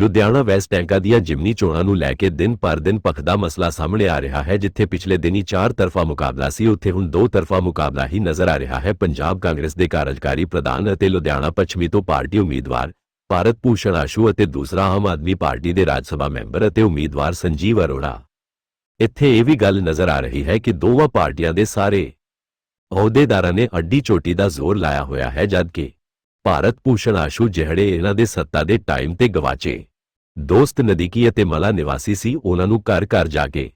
Ludhiana West ਟੈਂਕਾ ਦੀਆਂ ਜਿਮਨੀ ਚੋਣਾਂ ਨੂੰ ਲੈ ਕੇ ਦਿਨ ਪਰ ਦਿਨ ਭਖਦਾ ਮਸਲਾ ਸਾਹਮਣੇ ਆ ਰਿਹਾ ਹੈ, ਜਿੱਥੇ ਪਿਛਲੇ ਦਿਨੀ ਚਾਰ ਤਰਫਾ ਮੁਕਾਬਲਾ ਸੀ, ਉੱਥੇ ਹੁਣ ਦੋ ਤਰਫਾ ਮੁਕਾਬਲਾ ਹੀ ਨਜ਼ਰ ਆ ਰਿਹਾ ਹੈ। ਪੰਜਾਬ ਕਾਂਗਰਸ ਦੇ ਕਾਰਜਕਾਰੀ ਪ੍ਰਧਾਨ ਅਤੇ ਲੁਧਿਆਣਾ ਪੱਛਮੀ ਤੋਂ ਪਾਰਟੀ ਉਮੀਦਵਾਰ ਭਾਰਤ ਭੂਸ਼ਣ ਆਸ਼ੂ ਅਤੇ ਦੂਸਰਾ ਆਮ ਆਦਮੀ ਪਾਰਟੀ ਦੇ ਰਾਜ ਸਭਾ ਮੈਂਬਰ ਅਤੇ ਉਮੀਦਵਾਰ ਸੰਜੀਵ ਅਰੋੜਾ। ਇੱਥੇ ਇਹ ਵੀ ਗੱਲ ਨਜ਼ਰ ਆ ਰਹੀ ਹੈ ਕਿ ਦੋਵਾਂ ਪਾਰਟੀਆਂ ਦੇ ਸਾਰੇ ਅਹੁਦੇਦਾਰਾਂ ਨੇ ਅੱਡੀ ਚੋਟੀ ਦਾ ਜ਼ੋਰ ਲਾਇਆ ਹੋਇਆ ਹੈ, ਜਦਕਿ ਭਾਰਤ ਭੂਸ਼ਣ ਆਸ਼ੂ ਜਿਹੜੇ ਇਹਨਾਂ ਦੇ ਸੱਤਾ ਦੇ ਟਾਈਮ ਤੇ ਗਵਾਚੇ। ਦੋਸਤ ਨਦੀਕੀ ਅਤੇ ਮਲਾ ਨਿਵਾਸੀ ਸੀ, ਉਹਨਾਂ ਨੂੰ ਘਰ ਘਰ ਜਾ ਕੇ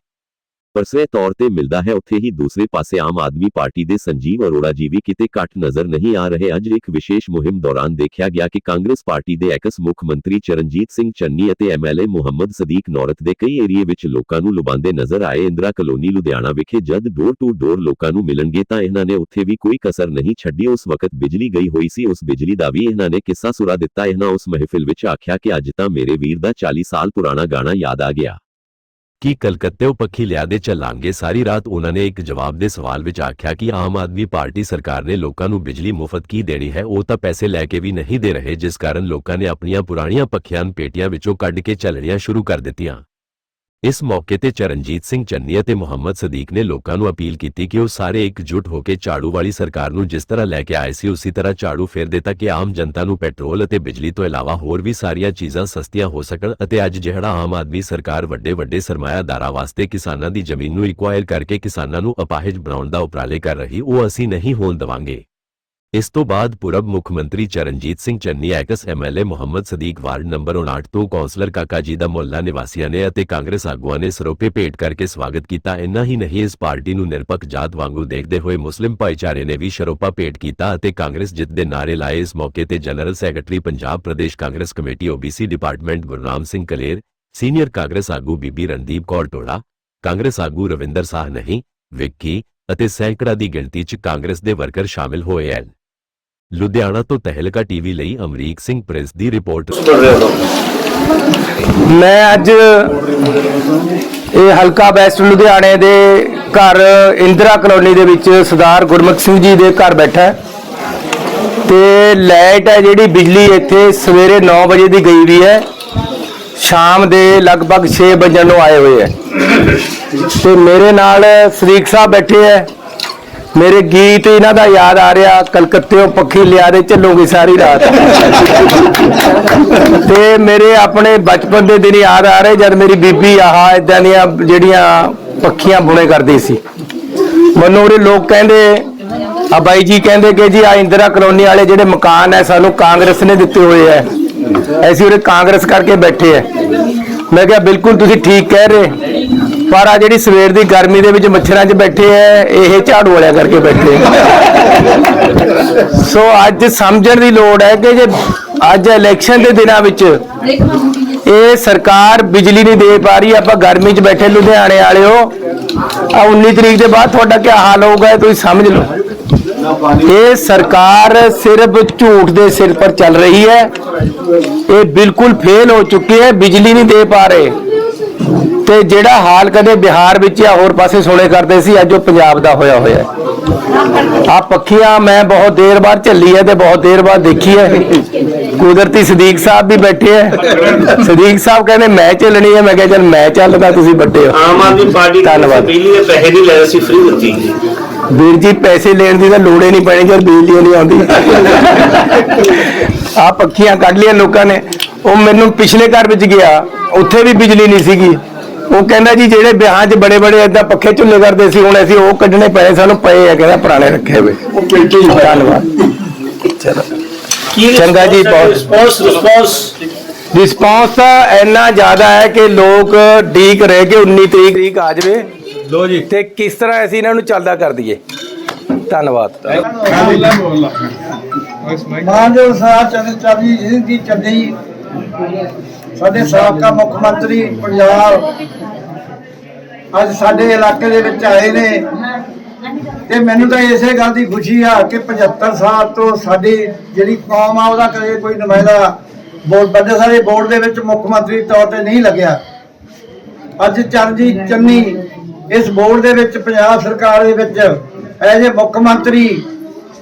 ਪਰਸੇ ਤੌਰ ਤੇ ਮਿਲਦਾ ਹੈ, ਉੱਥੇ ਹੀ ਦੂਸਰੇ ਪਾਸੇ ਆਮ ਆਦਮੀ ਪਾਰਟੀ ਦੇ ਸੰਜੀਵ ਅਰੋੜਾ ਜੀ ਵੀ ਕਿਤੇ ਘੱਟ ਨਜ਼ਰ ਨਹੀਂ ਆ ਰਹੇ। ਅੱਜ ਇੱਕ ਵਿਸ਼ੇਸ਼ ਮੁਹਿੰਮ ਦੌਰਾਨ ਦੇਖਿਆ ਗਿਆ ਕਿ ਕਾਂਗਰਸ ਪਾਰਟੀ ਦੇ ਐਕਸ ਮੁੱਖ ਮੰਤਰੀ ਚਰਨਜੀਤ ਸਿੰਘ ਚੰਨੀ ਅਤੇ ਐਮਐਲਏ ਮੁਹੰਮਦ ਸਦੀਕ ਨੌਰਤ ਦੇ ਕਈ ਏਰੀਏ ਵਿੱਚ ਲੋਕਾਂ ਨੂੰ ਲੁਬਾਉਂਦੇ ਨਜ਼ਰ ਆਏ। ਇੰਦਰਾ ਕਲੋਨੀ ਲੁਧਿਆਣਾ ਵਿਖੇ ਜਦ ਡੋਰ ਟੂ ਡੋਰ ਲੋਕਾਂ ਨੂੰ ਮਿਲਣਗੇ ਤਾਂ ਇਹਨਾਂ ਨੇ ਉੱਥੇ ਵੀ ਕੋਈ ਕਸਰ ਨਹੀਂ ਛੱਡੀ। ਉਸ ਵਕਤ ਬਿਜਲੀ ਗਈ ਹੋਈ ਸੀ, ਉਸ ਬਿਜਲੀ ਦਾ ਵੀ ਇਹਨਾਂ ਨੇ ਕਿੱਸਾ ਸੁਰਾ ਦਿੱਤਾ। ਇਹਨਾਂ ਉਸ ਮਹਿਫਿਲ ਵਿੱਚ ਆਖਿਆ ਕਿ ਅੱਜ ਤਾਂ ਮੇਰੇ ਵੀਰ ਦਾ 40 ਸਾਲ ਪੁਰਾਣਾ ਗਾਣਾ ਯਾਦ ਆ ਗਿਆ। ਕੀ ਕਲਕੱਤੇ ਪੱਖੀ ਲਿਆਦੇ ਚੱਲਾਂਗੇ ਸਾਰੀ ਰਾਤ ਉਹਨਾਂ ਨੇ ਇੱਕ ਜਵਾਬ ਦੇ ਸਵਾਲ ਵਿੱਚ ਆਖਿਆ ਕਿ ਆਮ ਆਦਮੀ ਪਾਰਟੀ ਸਰਕਾਰ ਨੇ ਲੋਕਾਂ ਨੂੰ ਬਿਜਲੀ ਮੁਫਤ ਕੀ ਦੇਣੀ ਹੈ? ਉਹ ਤਾਂ ਪੈਸੇ ਲੈ ਕੇ ਵੀ ਨਹੀਂ ਦੇ ਰਹੇ, ਜਿਸ ਕਾਰਨ ਲੋਕਾਂ ਨੇ ਆਪਣੀਆਂ ਪੁਰਾਣੀਆਂ ਪੱਖੀਆਂ ਪੇਟੀਆਂ ਵਿੱਚੋਂ ਕੱਢ ਕੇ ਚੱਲਣੀਆਂ ਸ਼ੁਰੂ ਕਰ ਦਿੱਤੀਆਂ। ਇਸ ਮੌਕੇ ਤੇ ਚਰਨਜੀਤ ਸਿੰਘ ਚੰਨੀ ਅਤੇ ਮੁਹੰਮਦ ਸਦੀਕ ਨੇ ਲੋਕਾਂ ਨੂੰ ਅਪੀਲ ਕੀਤੀ ਕਿ ਉਹ ਸਾਰੇ ਇਕਜੁੱਟ ਹੋ ਕੇ ਝਾੜੂ ਵਾਲੀ ਸਰਕਾਰ ਨੂੰ ਜਿਸ ਤਰ੍ਹਾਂ ਲੈ ਕੇ ਆਏ ਸੀ, ਉਸੇ ਤਰ੍ਹਾਂ ਝਾੜੂ ਫੇਰ ਦੇ ਤਾਂ ਕਿ ਆਮ ਜਨਤਾ ਨੂੰ ਪੈਟਰੋਲ ਅਤੇ ਬਿਜਲੀ ਤੋਂ ਇਲਾਵਾ ਹੋਰ ਵੀ ਸਾਰੀਆਂ ਚੀਜ਼ਾਂ ਸਸਤੀਆਂ ਹੋ ਸਕਣ ਅਤੇ ਅੱਜ ਜਿਹੜਾ ਆਮ ਆਦਮੀ ਸਰਕਾਰ ਵੱਡੇ ਵੱਡੇ ਸਰਮਾਇਆਦਾਰਾਂ ਵਾਸਤੇ ਕਿਸਾਨਾਂ ਦੀ ਜ਼ਮੀਨ ਨੂੰ ਇਕਵਾਇਰ ਕਰਕੇ ਕਿਸਾਨਾਂ ਨੂੰ ਅਪਾਹਜ ਬਣਾਉਣ ਦਾ ਉਪਰਾਲੇ ਕਰ ਰਹੀ, ਉਹ ਅਸੀਂ ਨਹੀਂ ਹੋਣ ਦੇਵਾਂਗੇ। ਇਸ ਤੋਂ ਬਾਅਦ ਪੁਰਬ ਮੁੱਖ ਮੰਤਰੀ Charanjit Singh Channi, ex MLA Muhammad Sadiq ward number 59 ਤੋਂ ਕੌਂਸਲਰ ਕਾਕਾ ਜੀ ਦਾ ਮੁਹੱਲਾ ਨਿਵਾਸੀਆਂ ਨੇ ਅਤੇ ਕਾਂਗਰਸ ਆਗੂਆਂ ਨੇ ਸਰੋਪੇ ਭੇਟ ਕਰਕੇ ਸਵਾਗਤ ਕੀਤਾ। ਇੰਨਾ ਹੀ ਨਹੀਂ, ਇਸ ਪਾਰਟੀ ਨੂੰ ਨਿਰਪੱਖ ਜਾਤ ਵਾਂਗੂ ਦੇਖਦੇ ਹੋਏ ਮੁਸਲਿਮ ਭਾਈਚਾਰੇ ਨੇ ਵੀ ਸ਼ਰੋਪਾ ਭੇਟ ਕੀਤਾ ਅਤੇ ਕਾਂਗਰਸ ਜਿੱਤ ਦੇ ਨਾਰੇ ਲਾਏ। ਇਸ ਮੌਕੇ ਤੇ general secretary, Punjab Pradesh Congress committee OBC department Gurnam Singh Kaler, senior Congress ਆਗੂ ਬੀਬੀ ਰਣਦੀਪ ਕੌਰ ਟੋੜਾ ਕਾਂਗਰਸ ਆਗੂ ਰਵਿੰਦਰ ਸਾਹ ਨਹੀਂ, ਵਿੱਕੀ ਅਤੇ ਸੈਂਕੜਾ ਦੀ ਗਿਣਤੀ 'ਚ ਕਾਂਗਰਸ ਦੇ ਵਰਕਰ ਸ਼ਾਮਿਲ ਹੋਏ ਹਨ ਲੁਧਿਆਣਾ ਤੋਂ ਤਹਿਲਕਾ ਟੀਵੀ ਲਈ ਅਮਰੀਕ ਸਿੰਘ ਪ੍ਰੈਸ ਦੀ ਰਿਪੋਰਟ। ਮੈਂ ਅੱਜ ਇਹ ਹਲਕਾ ਵੈਸਟ ਲੁਧਿਆਣੇ ਦੇ ਘਰ ਇੰਦਰਾ ਕਲੋਨੀ ਦੇ ਵਿੱਚ ਸਰਦਾਰ ਗੁਰਮੁਖ ਸਿੰਘ ਜੀ ਦੇ ਘਰ ਬੈਠਾ ਤੇ ਲਾਈਟ ਹੈ ਜਿਹੜੀ, ਬਿਜਲੀ ਇੱਥੇ ਸਵੇਰੇ 9 ਵਜੇ ਦੀ ਗਈ ਵੀ ਹੈ। ਸ਼ਾਮ ਦੇ ਲਗਭਗ 6 ਵਜੇ ਨੂੰ ਆਏ ਹੋਏ ਹੈ। ਤੇ ਮੇਰੇ ਨਾਲ ਸਰੀਕ ਸਾਹਿਬ ਬੈਠੇ ਹੈ। ਮੇਰੇ ਗੀਤ ਇਹਨਾਂ ਦਾ ਯਾਦ ਆ ਰਿਹਾ ਕਲਕੱਤੇੋਂ ਪੱਖੀ ਲਿਆ ਦੇ ਚੱਲੂਗੀ ਸਾਰੀ ਰਾਤ। ਤੇ ਮੇਰੇ ਆਪਣੇ ਬਚਪਨ ਦੇ ਦਿਨ ਯਾਦ ਆ ਰਹੇ, ਜਦ ਮੇਰੀ ਬੀਬੀ ਆਹਾ ਇਦਾਂ ਦੀਆਂ ਜਿਹੜੀਆਂ ਪੱਖੀਆਂ ਬੁਣੇ ਕਰਦੀ ਸੀ। ਮੈਨੂੰ ਉਹਦੇ ਲੋਕ ਕਹਿੰਦੇ, ਆ ਬਾਈ ਜੀ ਕਹਿੰਦੇ ਕਿ ਜੀ, ਆ ਇੰਦਰਾ ਕਲੋਨੀ ਵਾਲੇ ਜਿਹੜੇ ਮਕਾਨ ਐ ਸਾਨੂੰ ਕਾਂਗਰਸ ਨੇ ਦਿੱਤੇ ਹੋਏ ਐ ਅਸੀਂ ਉਹਦੇ ਕਾਂਗਰਸ ਕਰਕੇ ਬੈਠੇ ਐ ਮੈਂ ਕਿਹਾ, ਬਿਲਕੁਲ ਤੁਸੀਂ ਠੀਕ ਕਹਿ ਰਹੇ। ਪਰ ਆ ਜਿਹੜੀ ਸਵੇਰ ਦੀ ਗਰਮੀ ਦੇ ਵਿੱਚ ਮੱਛਰਾਂ 'ਚ ਬੈਠੇ ਐ, ਇਹ ਝਾੜੂ ਵਾਲਿਆਂ ਕਰਕੇ ਬੈਠੇ ਸੋ ਅੱਜ ਸਮਝਣ ਦੀ ਲੋੜ ਹੈ ਕਿ ਜੇ ਅੱਜ ਇਲੈਕਸ਼ਨ ਦੇ ਦਿਨਾਂ ਵਿੱਚ ਇਹ ਸਰਕਾਰ ਬਿਜਲੀ ਨਹੀਂ ਦੇ ਪਾ ਰਹੀ, ਆਪਾਂ ਗਰਮੀ 'ਚ ਬੈਠੇ ਲੁਧਿਆਣੇ ਵਾਲਿਓ, ਆ 19 ਤਰੀਕ ਦੇ ਬਾਅਦ ਤੁਹਾਡਾ ਕੀ ਹਾਲ ਹੋਊਗਾ ਤੁਸੀਂ ਸਮਝ ਲਓ। ਇਹ ਸਰਕਾਰ ਸਿਰਫ ਝੂਠ ਦੇ ਸਿਰ ਪਰ ਚੱਲ ਰਹੀ ਹੈ ਇਹ ਬਿਲਕੁਲ ਫੇਲ ਹੋ ਚੁੱਕੀ ਹੈ ਬਿਜਲੀ ਨਹੀਂ ਦੇ ਪਾ ਰਹੇ। ਤੇ ਜਿਹੜਾ ਹਾਲ ਕਦੇ ਬਿਹਾਰ ਵਿੱਚ ਜਾਂ ਹੋਰ ਪਾਸੇ ਸੁਣੇ ਕਰਦੇ ਸੀ ਅੱਜ ਉਹ ਪੰਜਾਬ ਦਾ ਹੋਇਆ ਹੋਇਆ ਹੈ। ਆ ਪੱਖੀਆਂ ਮੈਂ ਬਹੁਤ ਦੇਰ ਬਾਅਦ ਝੱਲੀ ਹੈ ਤੇ ਬਹੁਤ ਦੇਰ ਬਾਅਦ ਦੇਖੀ ਹੈ। ਕੁਦਰਤੀ ਸਦੀਕ ਸਾਹਿਬ ਵੀ ਬੈਠੇ ਹੈ। ਸਦੀਕ ਸਾਹਿਬ ਕਹਿੰਦੇ ਮੈਂ ਚੱਲਣੀ ਹੈ। ਮੈਂ ਕਿਹਾ ਚੱਲ ਮੈਂ ਚੱਲਦਾ ਤੁਸੀਂ ਵੱਡੇ ਹੋ। ਆਮ ਆਦਮੀ ਪਾਰਟੀ ਧੰਨਵਾਦ। ਬਿਜਲੀ ਦੇ ਪੈਸੇ ਨਹੀਂ ਲਏ ਸੀ ਫ੍ਰੀ ਦਿੱਤੀ। ਵੀਰ ਜੀ ਪੈਸੇ ਲੈਣ ਦੀ ਤਾਂ ਲੋੜ ਨਹੀਂ ਪੈਣੀ ਜਦ ਬਿਜਲੀ ਨਹੀਂ ਆਉਂਦੀ। ਆ ਪੱਖੀਆਂ ਕੱਢ ਲਿਆ ਲੋਕਾਂ ਨੇ। ਉਹ ਮੈਨੂੰ ਪਿਛਲੇ ਘਰ ਵਿੱਚ ਗਿਆ ਉੱਥੇ ਵੀ ਬਿਜਲੀ ਨਹੀਂ ਸੀਗੀ। ਉਹ ਕਹਿੰਦਾ ਜੀ ਜਿਹੜੇ ਵਿਆਹਾਂ 'ਚ ਬੜੇ ਬੜੇ ਏਦਾਂ ਪੱਖੇ ਝੁੱਲੇ ਕਰਦੇ ਸੀ ਹੁਣ ਅਸੀਂ ਉਹ ਕੱਢਣੇ ਪਏ ਸਾਨੂੰ ਪਏ ਆ ਕਹਿੰਦਾ ਪੁਰਾਣੇ ਰੱਖੇ ਹੋਏ। ਧੰਨਵਾਦ। ਚਲੋ। ਚੰਗਾ ਜੀ, ਬਹੁਤ- ਰਿਸਪੌਂਸ ਰਿਸਪੌਂਸ ਰਿਸਪੌਂਸ ਤਾਂ ਇੰਨਾ ਜ਼ਿਆਦਾ ਹੈ ਕਿ ਲੋਕ ਡੀਕ ਰਹੇ ਕਿ 19 ਤਰੀਕ ਆ ਜਾਵੇ। ਲੋ ਜੀ। ਤੇ ਕਿਸ ਤਰ੍ਹਾਂ ਅਸੀਂ ਇਹਨਾਂ ਨੂੰ ਚੱਲਦਾ ਕਰ ਦਈਏ? ਧੰਨਵਾਦ। ਸਾਹਿਬ ਚੰਦ ਚਾਬੀ ਚੱਲੀ ਸਾਡੇ ਸਾਬਕਾ ਮੁੱਖ ਮੰਤਰੀ ਪੰਜਾਬ ਅੱਜ ਸਾਡੇ ਇਲਾਕੇ ਦੇ ਵਿੱਚ ਆਏ ਨੇ ਤੇ ਮੈਨੂੰ ਤਾਂ ਇਸੇ ਗੱਲ ਦੀ ਖੁਸ਼ੀ ਆ ਕਿ 75 ਸਾਲ ਤੋਂ ਸਾਡੀ ਜਿਹੜੀ ਕੌਮ ਆ, ਉਹਦਾ ਕਦੇ ਕੋਈ ਨੁਮਾਇੰਦਾ ਬੋਰਡ ਵੱਡੇ ਸਾਰੇ ਬੋਰਡ ਦੇ ਵਿੱਚ ਮੁੱਖ ਮੰਤਰੀ ਤੌਰ ਤੇ ਨਹੀਂ ਲੱਗਿਆ। ਅੱਜ ਚਰਨਜੀਤ ਚੰਨੀ ਇਸ ਬੋਰਡ ਦੇ ਵਿੱਚ ਪੰਜਾਬ ਸਰਕਾਰ ਦੇ ਵਿੱਚ ਐਜ ਮੁੱਖ ਮੰਤਰੀ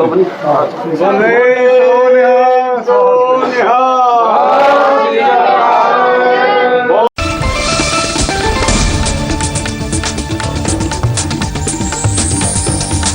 ਕਰੋ। ਬਣੀ ਬੋਲੇ ਸੋਨਿਆ